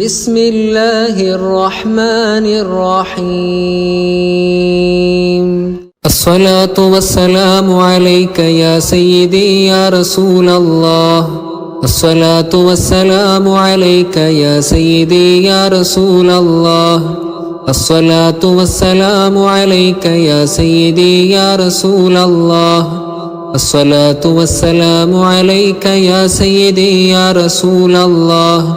بسم الله الرحمن الرحيم. الصلاة والسلام عليك يا سيدي يا رسول الله. الصلاة والسلام عليك يا سيدي يا رسول الله. الصلاة والسلام عليك يا سيدي يا رسول الله. الصلاة والسلام عليك يا سيدي يا رسول الله.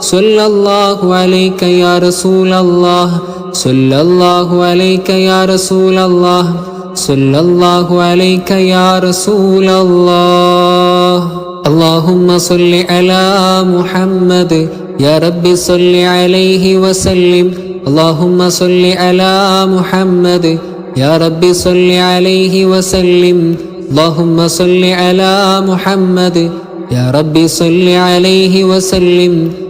صلى الله عليك يا رسول الله. صلى الله عليك يا رسول الله. صلى الله عليك يا رسول الله. اللهم صل على محمد. يا رب صل عليه وسلم. اللهم صل على محمد. يا رب صل عليه وسلم. اللهم صل على محمد. يا رب صل عليه وسلم.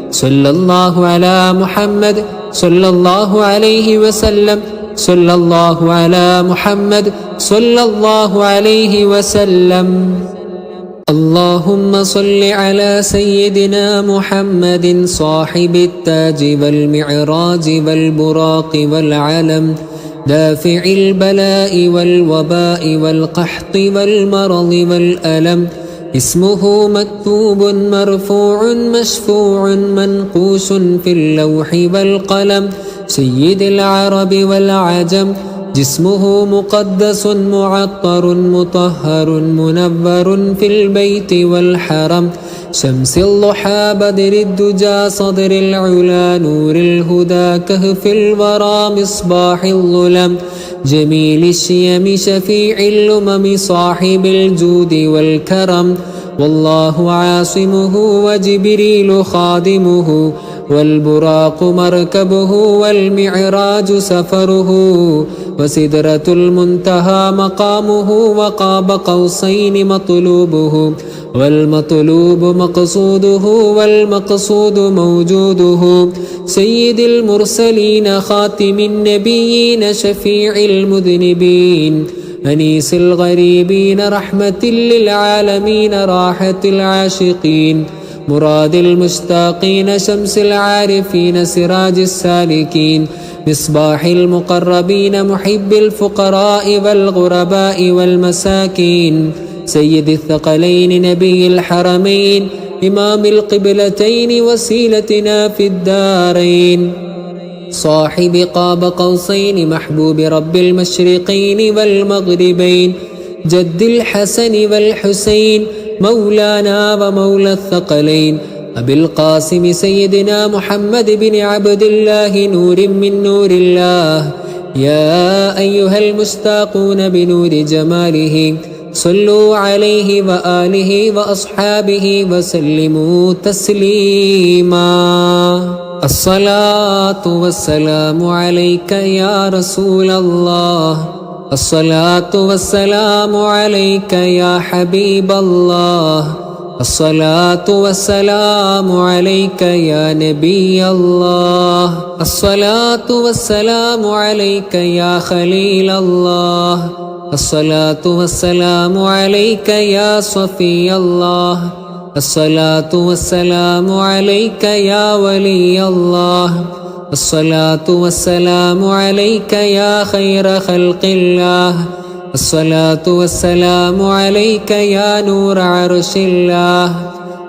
صلى الله على محمد صلى الله عليه وسلم صلى الله على محمد صلى الله عليه وسلم اللهم صل على سيدنا محمد صاحب التاج والمعراج والبراق والعلم دافع البلاء والوباء والقحط والمرض والألم اسمه مكتوب مرفوع مشفوع منقوش في اللوح والقلم سيد العرب والعجم جسمه مقدس معطر مطهر منور في البيت والحرم. شمس الضحى بدر الدجى صدر العلا نور الهدى كهف الورى مصباح الظلم. جميل الشيم شفيع الأمم صاحب الجود والكرم. والله عاصمه وجبريل خادمه. والبراق مركبه والمعراج سفره. وسدرة المنتهى مقامه وقاب قوسين مطلوبه والمطلوب مقصوده والمقصود موجوده. سيد المرسلين خاتم النبيين شفيع المذنبين أنيس الغريبين رحمة للعالمين راحة العاشقين مراد المشتاقين شمس العارفين سراج السالكين. مصباح المقربين محب الفقراء والغرباء والمساكين سيد الثقلين نبي الحرمين إمام القبلتين وسيلتنا في الدارين صاحب قاب قوسين محبوب رب المشرقين والمغربين جد الحسن والحسين مولانا ومولى الثقلين أبي القاسم سيدنا محمد بن عبد الله نور من نور الله. يا أيها المستاقون بنور جماله صلوا عليه وآله وأصحابه وسلموا تسليما. الصلاة والسلام عليك يا رسول الله. الصلاة والسلام عليك يا حبيب الله. الصلاة والسلام عليك يا نبي الله. الصلاة والسلام عليك يا خليل الله. الصلاة والسلام عليك يا صفي الله. الصلاة والسلام عليك يا ولي الله. الصلاة والسلام عليك يا خير خلق الله. الصلاة والسلام عليك يا نور عرش الله.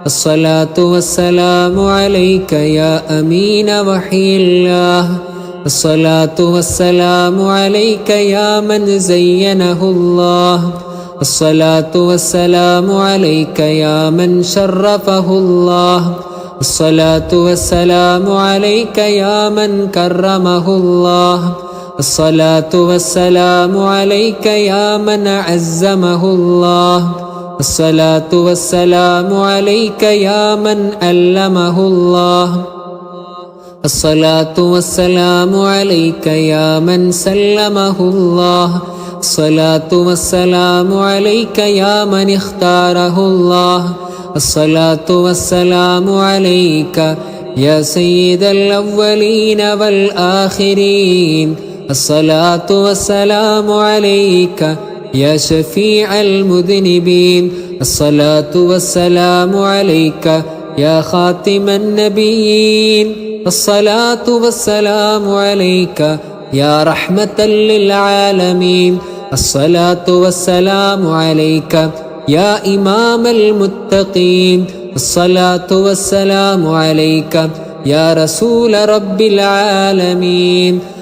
الصلاة والسلام عليك يا أمين وحي الله. الصلاة والسلام عليك يا من زينه الله. الصلاة والسلام عليك يا من شرفه الله. الصلاة والسلام عليك يا من كرمه الله. الصلاة والسلام عليك يا من عزمه الله. الصلاة والسلام عليك يا من علمه الله. الصلاة والسلام عليك يا من سلمه الله. الصلاة والسلام عليك يا من اختاره الله. الصلاة والسلام عليك يا سيد الأولين والآخرين. الصلاة والسلام عليك يا شفيع المذنبين. الصلاة والسلام عليك يا خاتم النبيين. الصلاة والسلام عليك يا رحمة للعالمين. الصلاة والسلام عليك يا إمام المتقين. الصلاة والسلام عليك يا رسول رب العالمين.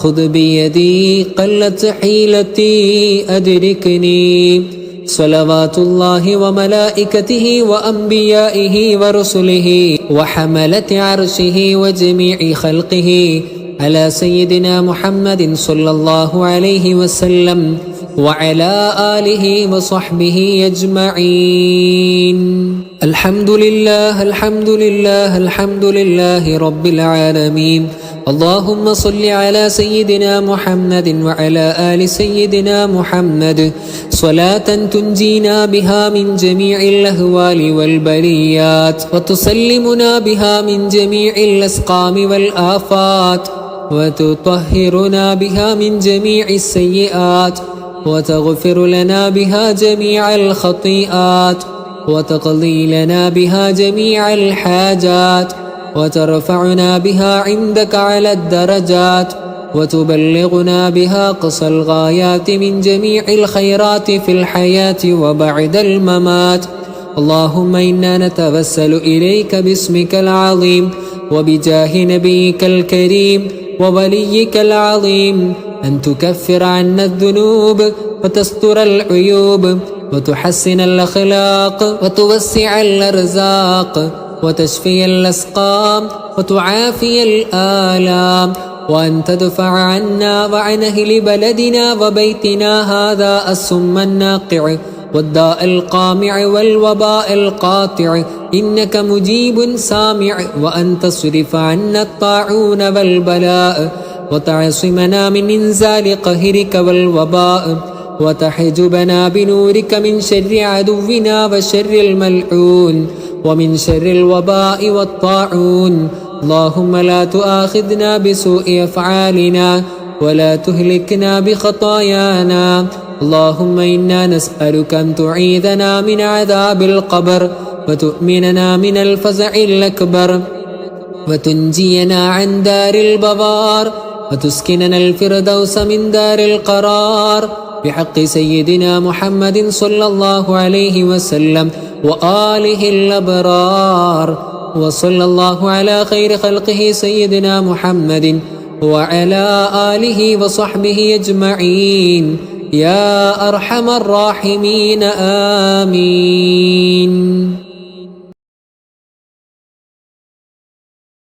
خذ بيدي قلت حيلتي أدركني صلوات الله وملائكته وأنبيائه ورسله وحملة عرشه وجميع خلقه على سيدنا محمد صلى الله عليه وسلم وعلى آله وصحبه أجمعين. الحمد لله الحمد لله الحمد لله رب العالمين. اللهم صل على سيدنا محمد وعلى آل سيدنا محمد. صلاة تنجينا بها من جميع الأهوال والبليات وتسلمنا بها من جميع الأسقام والآفات وتطهرنا بها من جميع السيئات وتغفر لنا بها جميع الخطيئات وتقضي لنا بها جميع الحاجات. وترفعنا بها عندك على الدرجات وتبلغنا بها قصى الغايات من جميع الخيرات في الحياة وبعد الممات. اللهم إنا نتوسل إليك باسمك العظيم وبجاه نبيك الكريم ووليك العظيم أن تكفر عنا الذنوب وتستر العيوب وتحسن الأخلاق وتوسع الأرزاق. وتشفي الأسقام وتعافي الآلام وأن تدفع عنا وعن أهل بلدنا وبيتنا هذا السم الناقع والداء القامع والوباء القاطع إنك مجيب سامع وأن تصرف عنا الطاعون والبلاء وتعصمنا من إنزال قهرك والوباء وتحجبنا بنورك من شر عدونا وشر الملعون ومن شر الوباء والطاعون. اللهم لا تؤاخذنا بسوء أفعالنا ولا تهلكنا بخطايانا. اللهم إنا نسألك أن تعيذنا من عذاب القبر وتؤمننا من الفزع الأكبر وتنجينا عن دار البوار وتسكننا الفردوس من دار القرار. بحق سيدنا محمد صلى الله عليه وسلم وآله الأبرار وصلى الله على خير خلقه سيدنا محمد وعلى آله وصحبه أجمعين. يا أرحم الراحمين آمين.